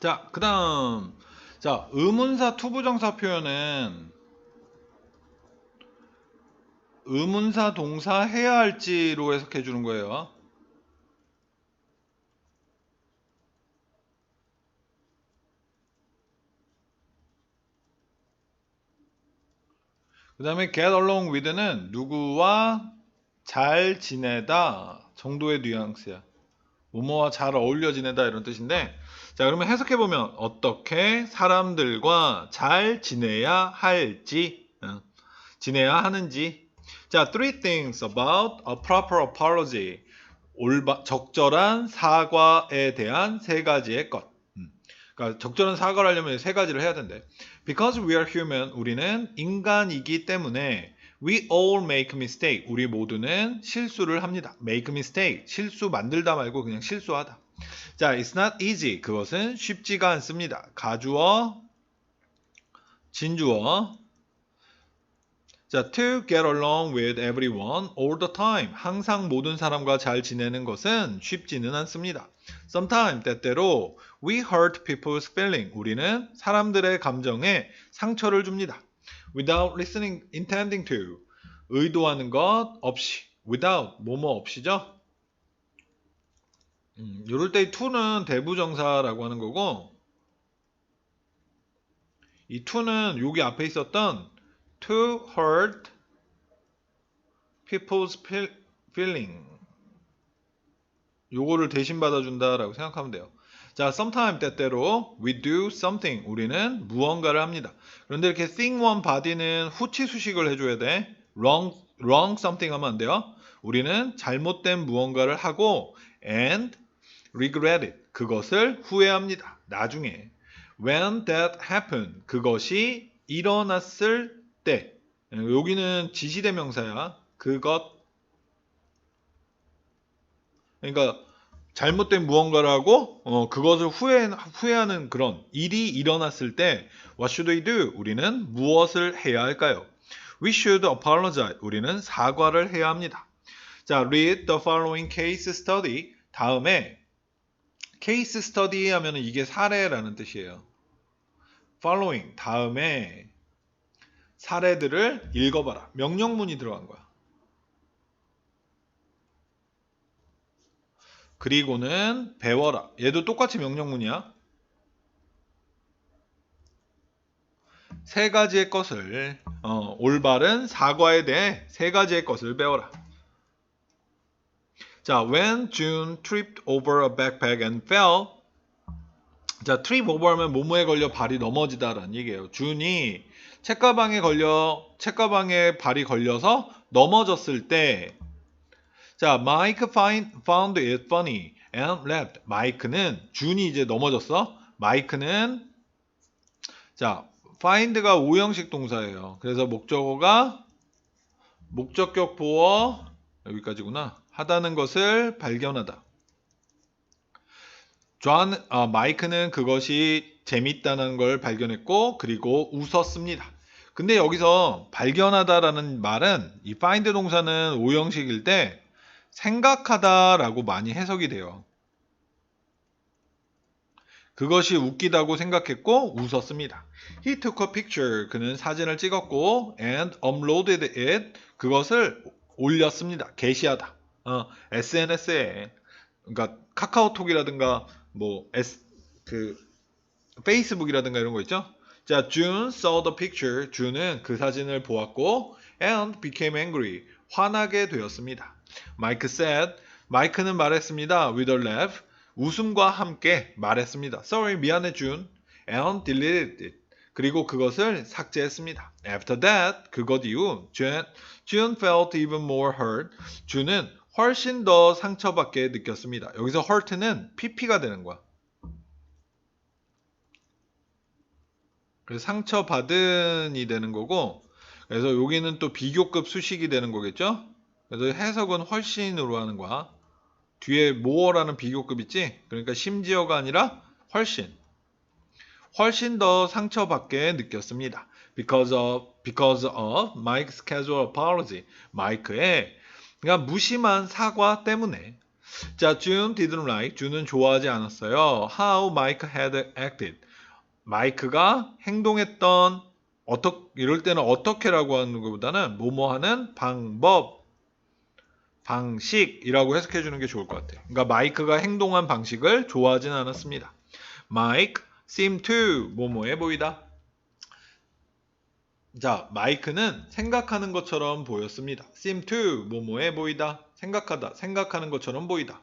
자, 그 다음. 자, 의문사 투부정사 표현은 의문사 동사 해야 할지로 해석해 주는 거예요. 그 다음에 get along with는 누구와 잘 지내다 정도의 뉘앙스야. 뭐뭐와 잘 어울려 지내다 이런 뜻인데 자 그러면 해석해 보면 어떻게 사람들과 잘 지내야 할지 어, 지내야 하는지 자 three things about a proper apology 올바, 적절한 사과에 대한 세 가지의 것 음, 그러니까 적절한 사과를 하려면 세 가지를 해야 된대 because we are human 우리는 인간이기 때문에 We all make mistake. 우리 모두는 실수를 합니다. make mistake. 실수 만들다 말고 그냥 실수하다. 자, it's not easy. 그것은 쉽지가 않습니다. 가주어, 진주어. 자, to get along with everyone all the time. 항상 모든 사람과 잘 지내는 것은 쉽지는 않습니다. Sometimes 때때로 we hurt people's feeling. 우리는 사람들의 감정에 상처를 줍니다. without listening, intending to. 의도하는 것 없이. without, 뭐뭐 없이죠? 음, 이럴 때 to는 대부정사라고 하는 거고, 이 to는 여기 앞에 있었던 to hurt people's feel- feeling. 요거를 대신 받아준다라고 생각하면 돼요. 자, sometime 때때로 we do something 우리는 무언가를 합니다. 그런데 이렇게 think one body는 후치 수식을 해줘야 돼. wrong wrong something 하면 안 돼요. 우리는 잘못된 무언가를 하고 and regret it 그것을 후회합니다. 나중에 when that happened 그것이 일어났을 때 여기는 지시대명사야. 그것 그러니까 잘못된 무언가를 하고 어, 그것을 후회, 후회하는 그런 일이 일어났을 때 What should we do? 우리는 무엇을 해야 할까요? We should apologize. 우리는 사과를 해야 합니다. 자, read the following case study. 다음에 case study 하면은 이게 사례라는 뜻이에요. following 다음에 사례들을 읽어봐라. 명령문이 들어간 거야. 그리고는 배워라. 얘도 똑같이 명령문이야. 세 가지의 것을 어, 올바른 사과에 대해 세 가지의 것을 배워라. 자, when June tripped over a backpack and fell. 자, trip over 하면 모모에 걸려 발이 넘어지다라는 얘기예요. 준이 책가방에 걸려 책가방에 발이 걸려서 넘어졌을 때 자, Mike find, found it funny and laughed. 마이크는 준이 이제 넘어졌어. 마이크는 자, find가 오형식 동사예요. 그래서 목적어가 목적격 보어 여기까지구나. 하다는 것을 발견하다. 존, 아, 마이크는 그것이 재밌다는 걸 발견했고 그리고 웃었습니다. 근데 여기서 발견하다라는 말은 이 find 동사는 오형식일 때 생각하다라고 많이 해석이 돼요. 그것이 웃기다고 생각했고 웃었습니다. He took a picture. 그는 사진을 찍었고 and uploaded it. 그것을 올렸습니다. 게시하다. 어, SNS에 그러니까 카카오톡이라든가 뭐 S 그 페이스북이라든가 이런 거 있죠? 자, June saw the picture. 주는 그 사진을 보았고 and became angry. 화나게 되었습니다. Mike said. 마이크는 말했습니다. With a laugh. 웃음과 함께 말했습니다. Sorry, 미안해, 준. And deleted it. 그리고 그것을 삭제했습니다. After that, 그것 이후, June, June felt even more hurt. 준은 훨씬 더 상처받게 느꼈습니다. 여기서 hurt는 pp가 되는 거야. 그래서 상처받은이 되는 거고, 그래서 여기는 또 비교급 수식이 되는 거겠죠? 그래서 해석은 훨씬으로 하는 거야. 뒤에 more라는 비교급 있지? 그러니까 심지어가 아니라 훨씬. 훨씬 더 상처받게 느꼈습니다. Because of, because of Mike's casual apology. 마이크의 그러니까 무심한 사과 때문에. 자, June didn't like. 주는 좋아하지 않았어요. How Mike had acted. 마이크가 행동했던 어떻 이럴 때는 어떻게라고 하는 것보다는 뭐뭐 하는 방법 방식이라고 해석해 주는 게 좋을 것 같아요. 그러니까 마이크가 행동한 방식을 좋아하진 않았습니다. Mike seemed to 뭐뭐해 보이다. 자, 마이크는 생각하는 것처럼 보였습니다. seem to 뭐뭐해 보이다. 생각하다. 생각하는 것처럼 보이다.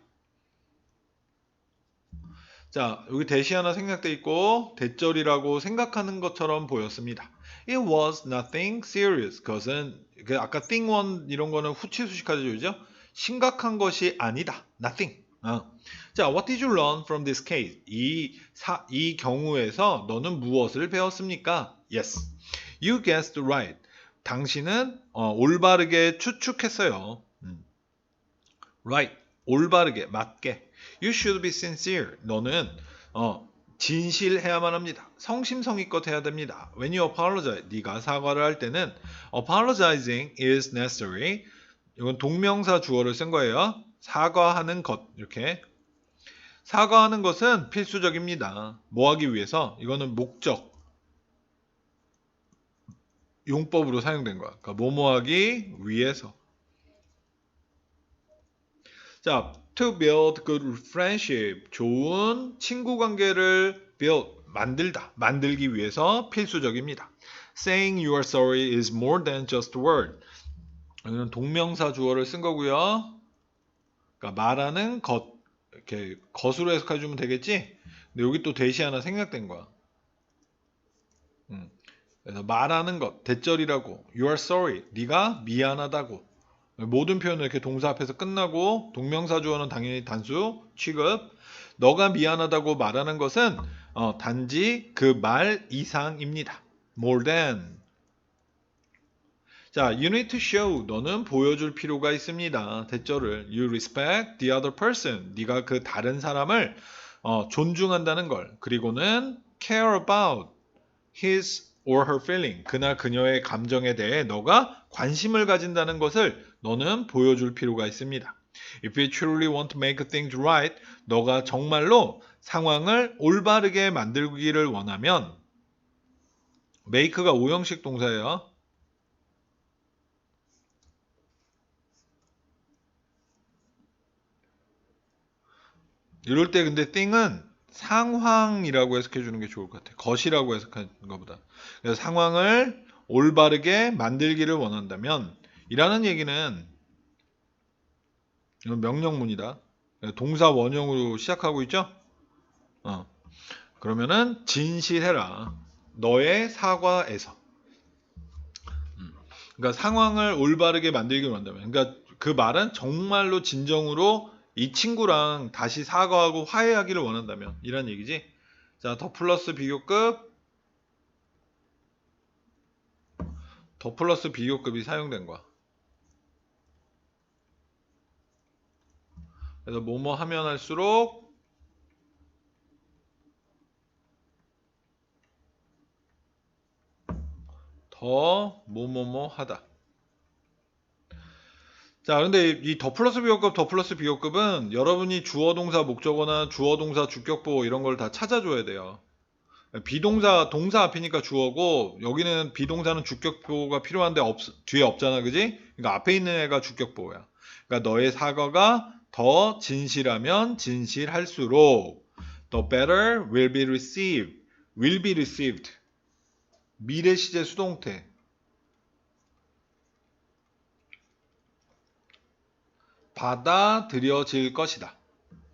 자, 여기 대시 하나 생략돼 있고 대절이라고 생각하는 것처럼 보였습니다. It was nothing serious. 그것은 그 아까 thing one 이런 거는 후치수식하죠? 심각한 것이 아니다. Nothing. 어. 자, what did you learn from this case? 이, 사, 이 경우에서 너는 무엇을 배웠습니까? Yes. You guessed right. 당신은 어, 올바르게 추측했어요. 음. Right. 올바르게, 맞게. You should be sincere. 너는 어, 진실해야만 합니다. 성심성의껏 해야 됩니다. When you apologize, 네가 사과를 할 때는 apologizing is necessary. 이건 동명사 주어를 쓴 거예요. 사과하는 것 이렇게 사과하는 것은 필수적입니다. 뭐 하기 위해서? 이거는 목적 용법으로 사용된 거야. 그러니까 뭐뭐 하기 위해서. 자, to build good friendship. 좋은 친구 관계를 build 만들다. 만들기 위해서 필수적입니다. Saying you are sorry is more than just a word. 여기는 동명사 주어를 쓴 거고요. 그러니까 말하는 것 이렇게 것으로 해석해 주면 되겠지. 근데 여기 또 대시 하나 생략된 거야. 말하는 것 대절이라고 you are sorry 네가 미안하다고 모든 표현은 이렇게 동사 앞에서 끝나고 동명사 주어는 당연히 단수 취급 너가 미안하다고 말하는 것은 어, 단지 그 말 이상입니다. more than 자, you need to show. 너는 보여줄 필요가 있습니다. 대절을. You respect the other person. 네가 그 다른 사람을 어, 존중한다는 걸. 그리고는 care about his or her feeling. 그날 그녀의 감정에 대해 너가 관심을 가진다는 것을 너는 보여줄 필요가 있습니다. If you truly want to make things right, 너가 정말로 상황을 올바르게 만들기를 원하면 make가 오형식 동사예요. 이럴 때 근데 thing은 상황이라고 해석해 주는 게 좋을 것 같아요. 것이라고 해석하는 것보다. 그래서 상황을 올바르게 만들기를 원한다면 이라는 얘기는 이건 명령문이다. 동사 원형으로 시작하고 있죠? 어. 그러면은 진실해라. 너의 사과에서. 음. 그러니까 상황을 올바르게 만들기를 원한다면. 그러니까 그 말은 정말로 진정으로 이 친구랑 다시 사과하고 화해하기를 원한다면 이런 얘기지. 자, 더 플러스 비교급 더 플러스 비교급이 사용된 거야. 그래서 뭐뭐 하면 할수록 더 뭐뭐뭐 하다. 자, 근데 이 더 플러스 비교급, 더 플러스 비교급은 여러분이 주어 동사 목적어나 주어 동사 주격보 이런 걸 다 찾아줘야 돼요. 비동사 동사 앞이니까 주어고 여기는 비동사는 주격보가 필요한데 없, 뒤에 없잖아, 그지? 그러니까 앞에 있는 애가 주격보야. 그러니까 너의 사과가 더 진실하면 진실할수록 the better will be received. will be received. 미래 시제 수동태. 받아들여질 것이다.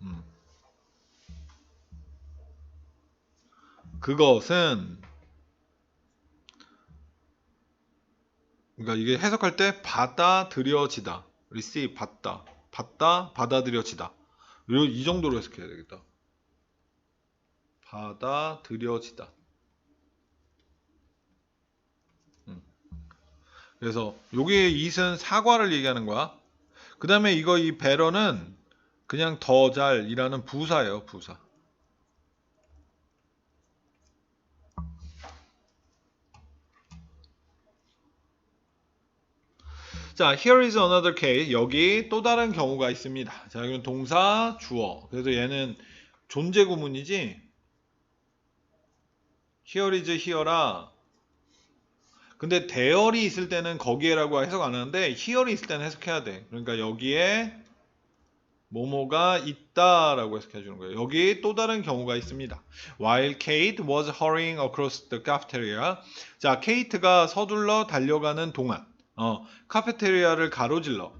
음. 그것은 그러니까 이게 해석할 때 받아들여지다. receive 받다. 받다 받아들여지다. 이 정도로 해석해야 되겠다. 받아들여지다. 음. 그래서 여기에 이은 사과를 얘기하는 거야. 그 다음에 이거 이 배러는 그냥 더 잘이라는 부사예요, 부사. 자, here is another case. 여기 또 다른 경우가 있습니다. 자, 이건 동사, 주어. 그래서 얘는 존재 구문이지. here is here라. 근데 대열이 있을 때는 거기에라고 해석 안 하는데 here이 있을 때는 해석해야 돼. 그러니까 여기에 뭐뭐가 있다라고 해석해 주는 거예요. 여기 또 다른 경우가 있습니다. While Kate was hurrying across the cafeteria. 자, 케이트가 서둘러 달려가는 동안 어, 카페테리아를 가로질러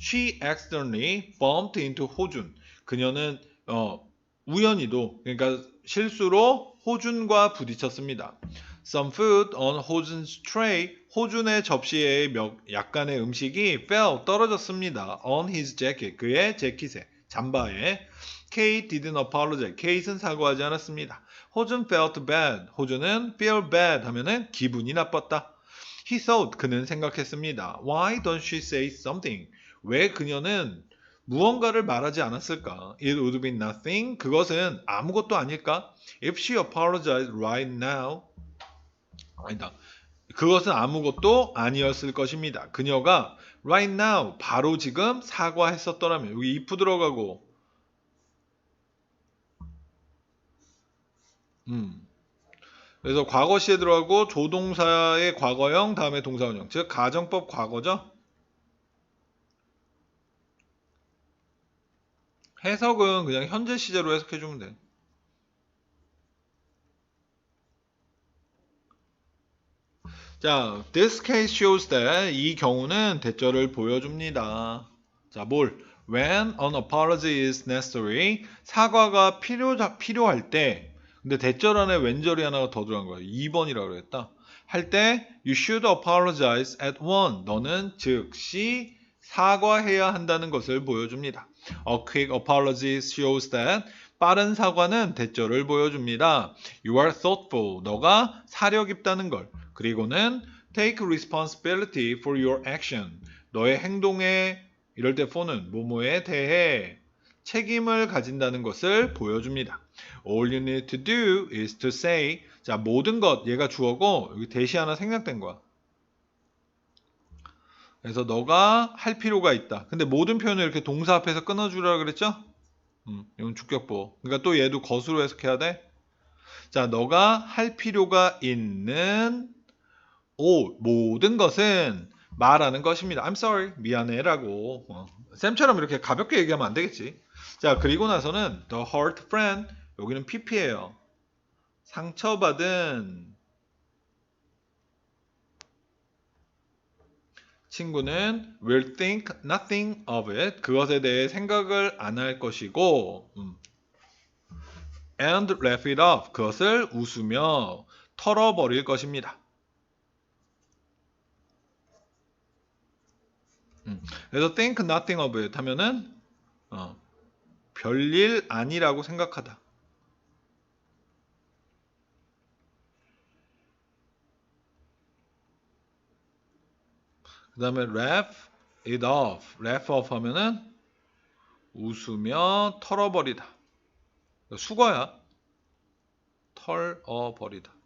she accidentally bumped into 호준. 그녀는 어, 우연히도 그러니까 실수로 호준과 부딪혔습니다. Some food on 호준's tray. 호준의 접시에 몇, 약간의 음식이 fell 떨어졌습니다. On his jacket. 그의 재킷에 잠바에. Kate didn't apologize. Kate는 사과하지 않았습니다. 호준 felt bad. 호준은 feel bad 하면은 기분이 나빴다. He thought 그는 생각했습니다. Why don't she say something? 왜 그녀는 무언가를 말하지 않았을까? It would be nothing. 그것은 아무것도 아닐까? If she apologized right now. 아니다. 그것은 아무것도 아니었을 것입니다. 그녀가 right now 바로 지금 사과했었더라면 여기 if 들어가고 음. 그래서 과거 시에 들어가고 조동사의 과거형 다음에 동사원형 즉 가정법 과거죠. 해석은 그냥 현재 시제로 해석해 주면 돼. 자, this case shows that 이 경우는 대절을 보여줍니다. 자, 뭘? When an apology is necessary, 사과가 필요, 필요할 때, 근데 대절 안에 왼절이 하나가 더 들어간 거야. 2번이라고 그랬다. 할 때, you should apologize at one. 너는 즉시 사과해야 한다는 것을 보여줍니다. A quick apology shows that 빠른 사과는 대절을 보여줍니다. You are thoughtful. 너가 사려 깊다는 걸. 그리고는 take responsibility for your action. 너의 행동에 이럴 때 for는 뭐뭐에 대해 책임을 가진다는 것을 보여줍니다. All you need to do is to say 자 모든 것 얘가 주어고 여기 대시 하나 생략된 거야. 그래서 너가 할 필요가 있다. 근데 모든 표현을 이렇게 동사 앞에서 끊어주라 그랬죠? 음, 이건 주격보. 그러니까 또 얘도 것으로 해석해야 돼. 자, 너가 할 필요가 있는 오, 모든 것은 말하는 것입니다. I'm sorry, 미안해라고. 어. 쌤처럼 이렇게 가볍게 얘기하면 안 되겠지. 자, 그리고 나서는 the hurt friend 여기는 pp예요. 상처받은 친구는 will think nothing of it. 그것에 대해 생각을 안 할 것이고, 음. and laugh it off. 그것을 웃으며 털어버릴 것입니다. 음. 그래서 think nothing of it 하면은 어, 별일 아니라고 생각하다. 그 다음에 laugh it off. laugh off 하면은 웃으며 털어버리다. 수거야. 털어버리다.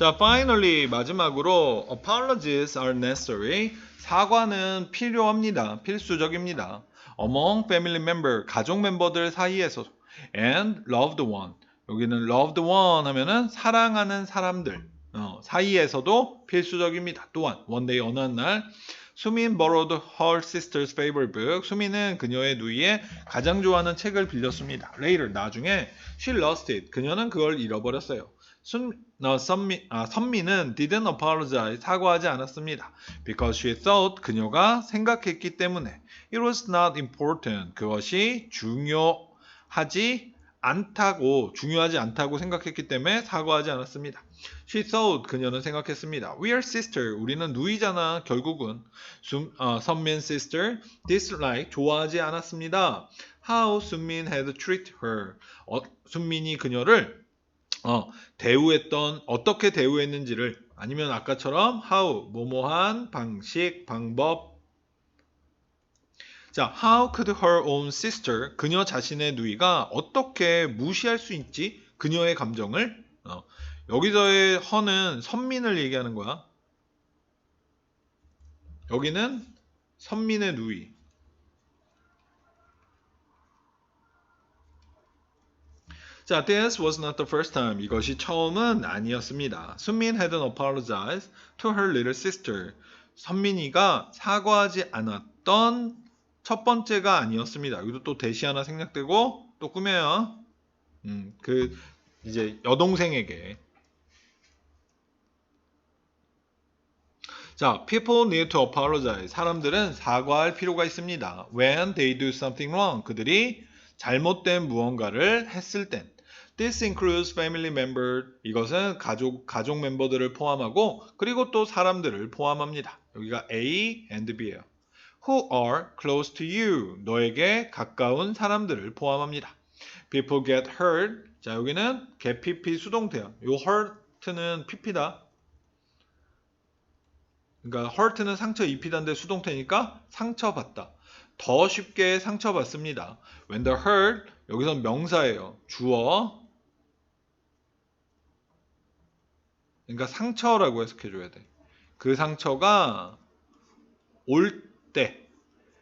자, finally 마지막으로 apologies are necessary. 사과는 필요합니다. 필수적입니다. among family member 가족 멤버들 사이에서 and loved one 여기는 loved one 하면은 사랑하는 사람들 어, 사이에서도 필수적입니다. 또한 one day 어느 날 수민 borrowed her sister's favorite book. 수민은 그녀의 누이의 가장 좋아하는 책을 빌렸습니다. later 나중에 she lost it. 그녀는 그걸 잃어버렸어요. 순, 어, 선미, 아, 선미는 didn't apologize 사과하지 않았습니다. Because she thought 그녀가 생각했기 때문에 it was not important 그것이 중요하지 않다고 중요하지 않다고 생각했기 때문에 사과하지 않았습니다. She thought 그녀는 생각했습니다. We are sister 우리는 누이잖아 결국은 순, 어, 선민 sister dislike 좋아하지 않았습니다. How 순민 had treated her 어, 순민이 그녀를 어, 대우했던 어떻게 대우했는지를 아니면 아까처럼 how 뭐뭐한 방식 방법 자 how could her own sister 그녀 자신의 누이가 어떻게 무시할 수 있지 그녀의 감정을 어, 여기서의 허는 선민을 얘기하는 거야. 여기는 선민의 누이. 자, this was not the first time. 이것이 처음은 아니었습니다. 순민 hadn't apologized to her little sister. 선민이가 사과하지 않았던 첫 번째가 아니었습니다. 여기도 또 대시 하나 생략되고 또 꾸며요. 음, 그 이제 여동생에게 자, people need to apologize. 사람들은 사과할 필요가 있습니다. When they do something wrong. 그들이 잘못된 무언가를 했을 땐. This includes family member. 이것은 가족, 가족 멤버들을 포함하고, 그리고 또 사람들을 포함합니다. 여기가 A and B예요. Who are close to you. 너에게 가까운 사람들을 포함합니다. People get hurt. 자, 여기는 get pp 수동태야. 요 hurt는 pp다. 그러니까 hurt는 상처 입히다인데 수동태니까 상처 받다. 더 쉽게 상처받습니다. When the hurt 여기선 명사예요. 주어. 그러니까 상처라고 해석해 줘야 돼. 그 상처가 올 때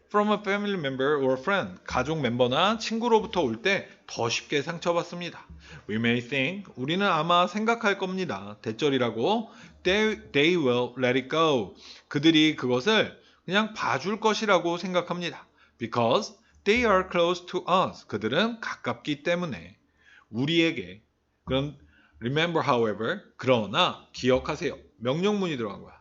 from a family member or friend 가족 멤버나 친구로부터 올 때 더 쉽게 상처받습니다. We may think 우리는 아마 생각할 겁니다. 대절이라고 they, they will let it go. 그들이 그것을 그냥 봐줄 것이라고 생각합니다. Because they are close to us. 그들은 가깝기 때문에 우리에게 그럼 remember however 그러나 기억하세요. 명령문이 들어간 거야.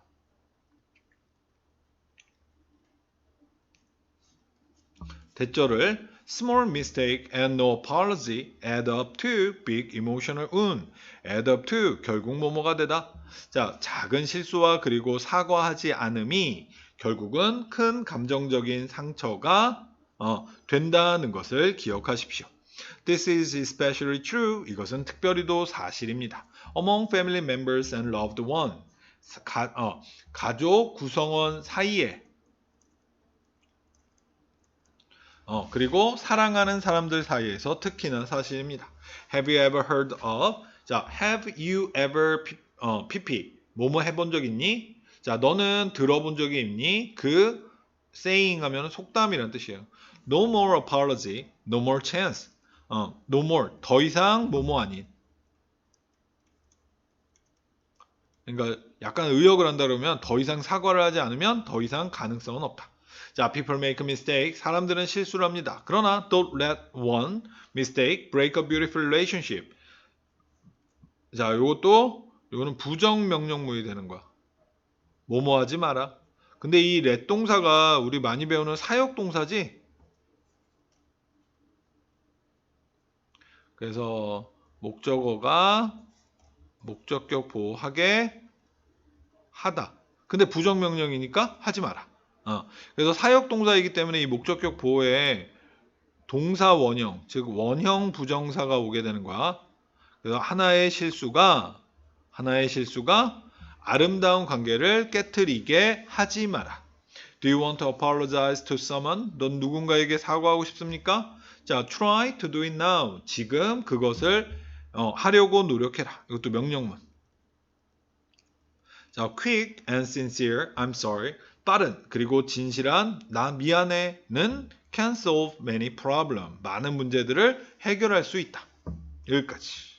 대절을 small mistake and no apology add up to big emotional wound. add up to 결국 뭐뭐가 되다. 자, 작은 실수와 그리고 사과하지 않음이 결국은 큰 감정적인 상처가 어, 된다는 것을 기억하십시오. This is especially true. 이것은 특별히도 사실입니다. Among family members and loved one. 가, 어, 가족 구성원 사이에 어, 그리고 사랑하는 사람들 사이에서 특히나 사실입니다. Have you ever heard of? 자, have you ever 어, pp 뭐뭐 해본 적 있니? 자, 너는 들어본 적이 있니? 그 saying 하면 속담이란 뜻이에요. No more apology, no more chance. 어, no more 더 이상 뭐뭐 아닌. 그러니까 약간 의역을 한다 그러면 더 이상 사과를 하지 않으면 더 이상 가능성은 없다. 자, people make mistake. 사람들은 실수를 합니다. 그러나 don't let one mistake break a beautiful relationship. 자, 요것도 요거는 부정 명령문이 되는 거야. 뭐뭐 하지 마라. 근데 이 let 동사가 우리 많이 배우는 사역 동사지. 그래서 목적어가 목적격 보호하게 하다. 근데 부정 명령이니까 하지 마라. 어, 그래서 사역 동사이기 때문에 이 목적격 보호에 동사 원형, 즉 원형 부정사가 오게 되는 거야. 그래서 하나의 실수가 하나의 실수가 아름다운 관계를 깨뜨리게 하지 마라. Do you want to apologize to someone? 넌 누군가에게 사과하고 싶습니까? 자, try to do it now. 지금 그것을 어, 하려고 노력해라. 이것도 명령문. 자, quick and sincere, I'm sorry. 빠른 그리고 진실한 나 미안해는 can solve many problem 많은 문제들을 해결할 수 있다. 여기까지.